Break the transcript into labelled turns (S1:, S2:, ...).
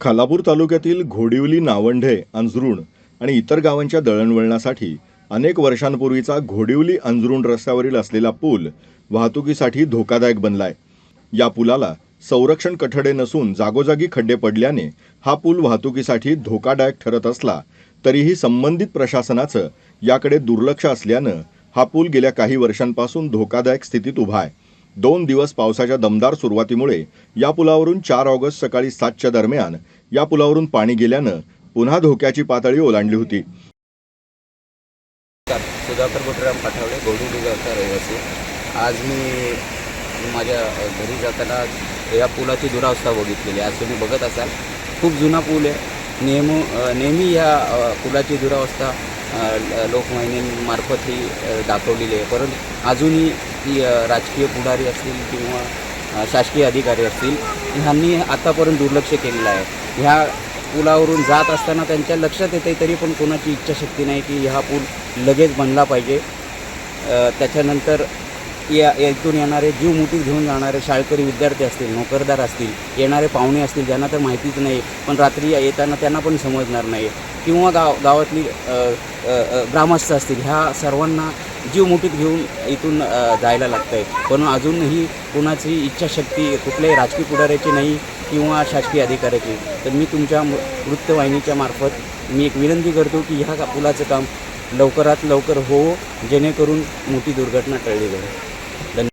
S1: खालापूर तालुक्यातील घोडिवली नावंढे अंजरुण आणि इतर गावांच्या दळणवळणासाठी अनेक वर्षांपूर्वीचा घोडिवली अंजरुण रस्त्यावरील असलेला पूल वाहतुकीसाठी धोकादायक बनलाय. या पुलाला संरक्षण कठडे नसून जागोजागी खड्डे पडल्याने हा पूल वाहतुकीसाठी धोकादायक ठरत असला तरीही संबंधित प्रशासनाचं याकडे दुर्लक्ष असल्यानं हा पूल गेल्या काही वर्षांपासून धोकादायक स्थितीत उभा आहे. दोन दिवस पावसाच्या दमदार सुरुवातीमुळे या पुलावरून चार ऑगस्ट सकाळी सातच्या दरम्यान या पुलावरून पाणी गेल्यानं पुन्हा धोक्याची पातळी ओलांडली होती.
S2: सुधाकर बोटराम पाठवले गोडीगावचा रहिवासी. आज मी माझ्या घरी जाताना या पुलाची दुरावस्था बघितलेली आहे. आज तुम्ही बघत असाल. खूप जुना पूल आहे. नेहमी नेहमी या पुलाची दुरावस्था ल- लोकवाहिनीमार्फत ही दाखवलेली आहे. परंतु अजूनही ती राजकीय पुढारी असतील किंवा शासकीय अधिकारी असतील ह्यांनी आतापर्यंत दुर्लक्ष केलेलं आहे. ह्या पुलावरून जात असताना त्यांच्या लक्षात येते तरी पण कोणाची इच्छाशक्ती नाही की हा पूल लगेच बनला पाहिजे. त्याच्यानंतर या यातून येणारे जीव मुठीत घेऊन जाणारे शाळकरी विद्यार्थी असतील नोकरदार असतील येणारे पाहुणे असतील ज्यांना तर माहितीच नाही पण रात्री येताना त्यांना पण समजणार नाही. किंवा गाव गावातली ग्रामस्थ असतील ह्या सर्वांना जीव मुठीत घेऊन इथून जायला लागतं आहे पण अजूनही कोणाची इच्छाशक्ती कुठल्याही राजकीय पुढाऱ्याची नाही किंवा शासकीय अधिकाऱ्याची तर मी तुमच्या वृत्तवाहिनीच्या मार्फत मी एक विनंती करतो की ह्या का- पुलाचं काम लवकरात लवकर हो जेणेकरून मोठी दुर्घटना टळली जाईल